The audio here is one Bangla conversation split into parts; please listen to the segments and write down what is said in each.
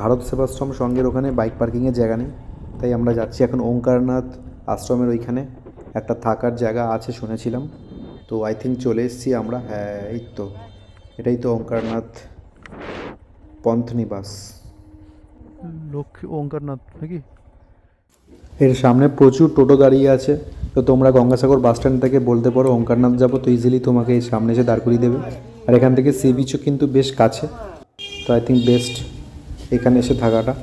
ভারত সেবাশ্রম সঙ্গের ওখানে বাইক পার্কিংয়ের জায়গা নেই। তাই আমরা যাচ্ছি এখন ওঙ্কারনাথ আশ্রমের ওইখানে। একটা থাকার জায়গা আছে শুনেছিলাম। তো আই থিঙ্ক চলে এসেছি আমরা। হ্যাঁ এই তো। এটাই তো ওঙ্কারনাথ পন্থ নিবাস লক্ষ্মী ওঙ্কারনাথ নাকি? এর সামনে প্রচুর টোটো দাঁড়িয়ে আছে। তো তোমরা গঙ্গাসাগর বাস স্ট্যান্ড থেকে বলতে পারো ওঙ্কারনাথ যাব তো ইজিলি তোমাকে এই সামনে এসে দাঁড় করিয়ে দেবে। আর এখান থেকে সি বিচও কিন্তু বেশ কাছে। তো আই থিঙ্ক বেস্ট এখানে এসে থাকাটা।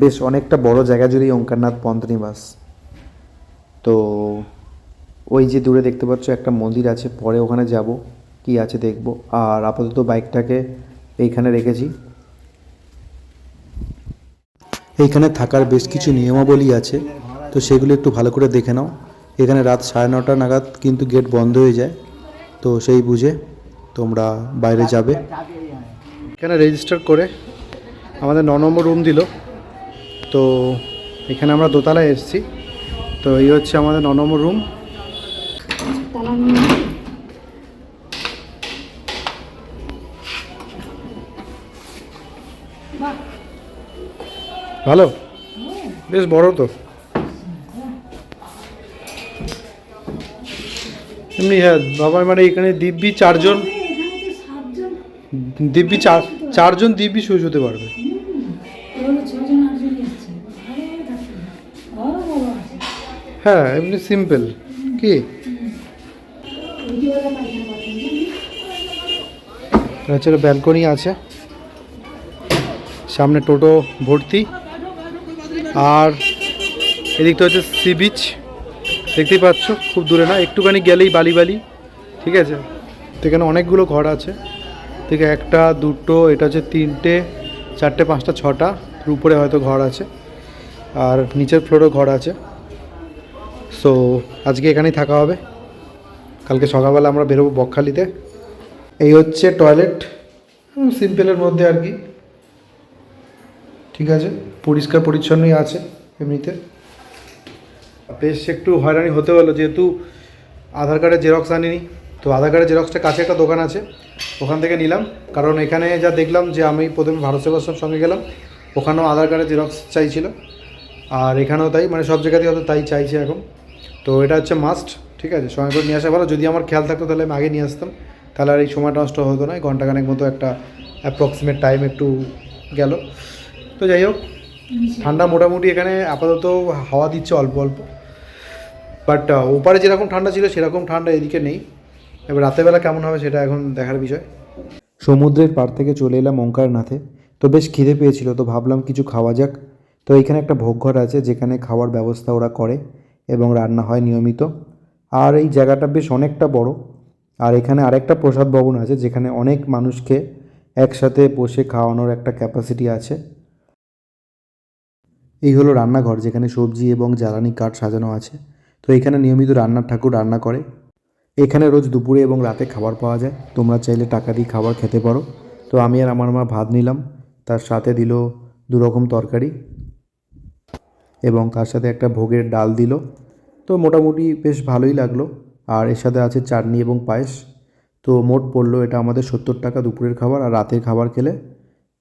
বেশ অনেকটা বড় জায়গা জুড়েই ওঙ্কারনাথ পন্থ নিবাস তো ওই যে দূরে দেখতে পাচ্ছ একটা মন্দির আছে, পরে ওখানে যাব, কি আছে দেখব। আর আপাতত বাইকটাকে এইখানে রেখেছি। এইখানে থাকার বেশ কিছু নিয়মাবলী আছে, তো সেগুলো একটু ভালো করে দেখে নাও। এখানে রাত সাড়ে নটা নাগাদ কিন্তু গেট বন্ধ হয়ে যায়। তো সেই বুঝে তোমরা বাইরে যাবে। এখানে রেজিস্টার করে আমাদের ন নম্বর রুম দিল। তো এখানে আমরা দোতলায় এসেছি। তো এই হচ্ছে আমাদের ন নম্বর রুম ভালো? বেশ বড় তো। এমনি হ্যাঁ বাবা মানে এখানে দিব্যি চারজন, দিব্যি চার, চারজন দিব্যি শুয়ে শুতে পারবে। হ্যাঁ এমনি সিম্পল কি? হচ্ছে ব্যালকনি আছে। সামনে টোটো ভর্তি। আর এদিকটা হচ্ছে সি বিচ দেখতেই পাচ্ছ, খুব দূরে না, একটুখানি গেলেই বালি বালি, ঠিক আছে? তো এখানে অনেকগুলো ঘর আছে। আছে একটা, দুটো, এটা হচ্ছে তিনটে, চারটে, পাঁচটা, ছটা উপরে হয়তো ঘর আছে। আর নিচের ফ্লোরেও ঘর আছে। সো আজকে এখানেই থাকা হবে। কালকে সকালবেলা আমরা বেরোবো বকখালিতে। এই হচ্ছে টয়লেট সিম্পলের মধ্যে আর কি। ঠিক আছে? পরিষ্কার পরিচ্ছন্নই আছে এমনিতে। বেশ একটু হয়রানি হতে হলো, যেহেতু আধার কার্ডের জেরক্স আনিনি, তো আধার কার্ডের জেরক্সটা কাছে একটা দোকান আছে, ওখান থেকে নিলাম। কারণ এখানে যা দেখলাম যে আমি প্রথমে ভারত সেবাশ্রম সঙ্গে গেলাম, ওখানেও আধার কার্ডের জেরক্স চাইছিল। আর এখানেও তাই মানে সব জায়গাতেই হয়তো তাই চাইছে এখন। তো এটা হচ্ছে মাস্ট ঠিক আছে? সময় করে নিয়ে আসা ভালো। যদি আমার খেয়াল থাকতো তাহলে আমি আগে নিয়ে আসতাম। তাহলে আর এই সময়টা নষ্ট হতো না ঘন্টাখানেক মতো একটা অ্যাপ্রক্সিমেট টাইম একটু গেল। তো যাই হোক ঠান্ডা মোটামুটি এখানে আপাতত হাওয়া দিচ্ছে অল্প অল্প। বাট ওপারে যেরকম ঠান্ডা ছিল সেরকম ঠান্ডা এদিকে নেই। এবার রাতেরবেলা কেমন হবে সেটা এখন দেখার বিষয়। সমুদ্রের পাড় থেকে চলে এলাম ওঙ্কারনাথে তো বেশ খিদে পেয়েছিল, তো ভাবলাম কিছু খাওয়া যাক। তো এখানে একটা ভোগঘর আছে, যেখানে খাওয়ার ব্যবস্থা ওরা করে এবং রান্না হয় নিয়মিত। আর এই জায়গাটা বেশ অনেকটা বড়। আর এখানে আরেকটা প্রসাদ ভবন আছে, যেখানে অনেক মানুষকে একসাথে বসে খাওয়ানোর একটা ক্যাপাসিটি আছে। এই হলো রান্নাঘর, যেখানে সবজি এবং জ্বালানি কাঠ সাজানো আছে। তো এখানে নিয়মিত রান্নার ঠাকুর রান্না করে। এখানে রোজ দুপুরে এবং রাতে খাবার পাওয়া যায়। তোমরা চাইলে টাকা দিয়ে খাবার খেতে পারো। তো আমি আর আমার মা ভাত নিলাম। তার সাথে দিল দু রকম তরকারি এবং তার সাথে একটা ভোগের ডাল দিল। তো মোটামুটি বেশ ভালোই লাগল। আর এর সাথে আছে চাটনি এবং পায়েস। তো মোট পড়ল এটা আমাদের সত্তর টাকা দুপুরের খাবার আর রাতের খাবার খেলে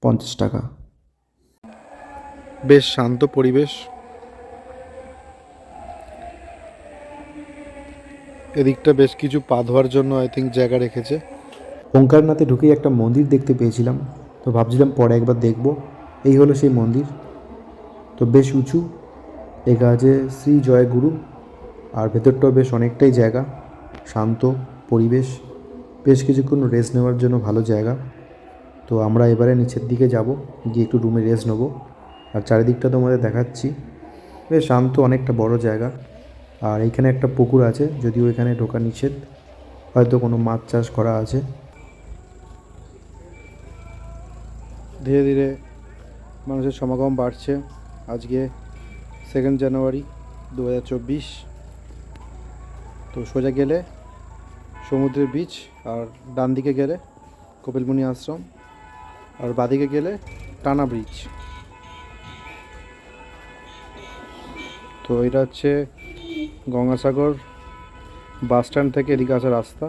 পঞ্চাশ টাকা। বেশ শান্ত পরিবেশ। এদিকটা বেশ কিছু পা ধোয়ার জন্য আই থিঙ্ক জায়গা রেখেছে। ওঙ্কারনাথে ঢুকেই একটা মন্দির দেখতে পেয়েছিলাম। তো ভাবছিলাম পরে একবার দেখব। এই হলো সেই মন্দির। তো বেশ উঁচু। লেখা আছে শ্রী জয় গুরু আর ভেতরটাও বেশ অনেকটাই জায়গা। শান্ত পরিবেশ। বেশ কিছুক্ষণ রেস্ট নেওয়ার জন্য ভালো জায়গা। তো আমরা এবারে নিচের দিকে যাব। গিয়ে একটু রুমে রেস্ট নেব। আর চারিদিকটা তোমাদের দেখাচ্ছি। বেশ শান্ত, অনেকটা বড় জায়গা। আর এইখানে একটা পুকুর আছে, যদিও এখানে ঢোকা নিষেধ। হয়তো কোনো মাছ চাষ করা আছে। ধীরে ধীরে মানুষের সমাগম বাড়ছে আজকে সেকেন্ড জানুয়ারি দু হাজার চব্বিশ। তো সোজা গেলে সমুদ্রের বিচ আর ডান দিকে গেলে কপিলমুনি আশ্রম, আর বাদিকে গেলে টানা ব্রিজ তো এটা হচ্ছে গঙ্গাসাগর বাস স্ট্যান্ড থেকে এদিকে আসা রাস্তা।